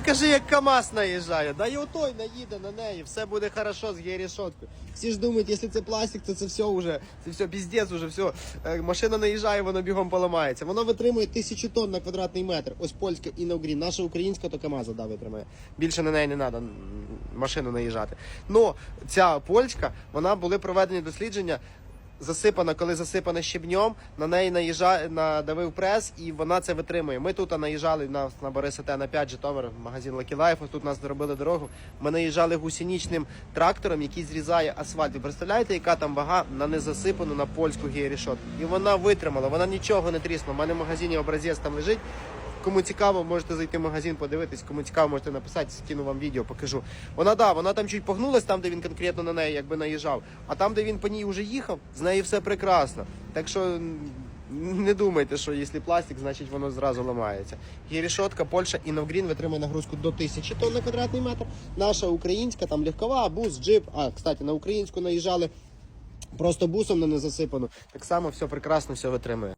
покажи, як КАМАЗ наїжджає. Да і отой наїде на неї, все буде хорошо з гірішоткою. Всі ж думають, якщо це пластик, то це все вже, це все піздець, уже все. Е, Машина наїжджає, воно бігом поламається. Воно витримує тисячу тонн на квадратний метр. Ось польська і Іногрін. Наша українська, то КАМАЗа да, витримає. Більше на неї не треба машину наїжджати. Ну, ця польська, вона були проведені дослідження засипана, коли засипана щебнем, на неї наїжджає, надавив прес, і вона це витримує. Ми тут наїжджали на, на Бориса Т на 5 Житомир, магазин Lucky Life, тут нас зробили дорогу. Ми наїжджали гусеничним трактором, який зрізає асфальт. Ви представляєте, яка там вага на незасипану на польську гієрішотку? І вона витримала, вона нічого не тріснула. У мене в магазині образець там лежить. Кому цікаво, можете зайти в магазин, подивитись. Кому цікаво, можете написати, скину вам відео, покажу. Вона да, вона там чуть погнулась, там, де він конкретно на неї якби наїжджав. А там, де він по ній вже їхав, з неї все прекрасно. Так що не думайте, що якщо пластик, значить воно зразу ламається. Гірішотка, Польща і Новгрін витримує нагрузку до 1000 тонн на квадратний метр. Наша українська, там легкова, бус, джип. А, кстати, на українську наїжджали просто бусом на незасипану. Так само все прекрасно, все витримує.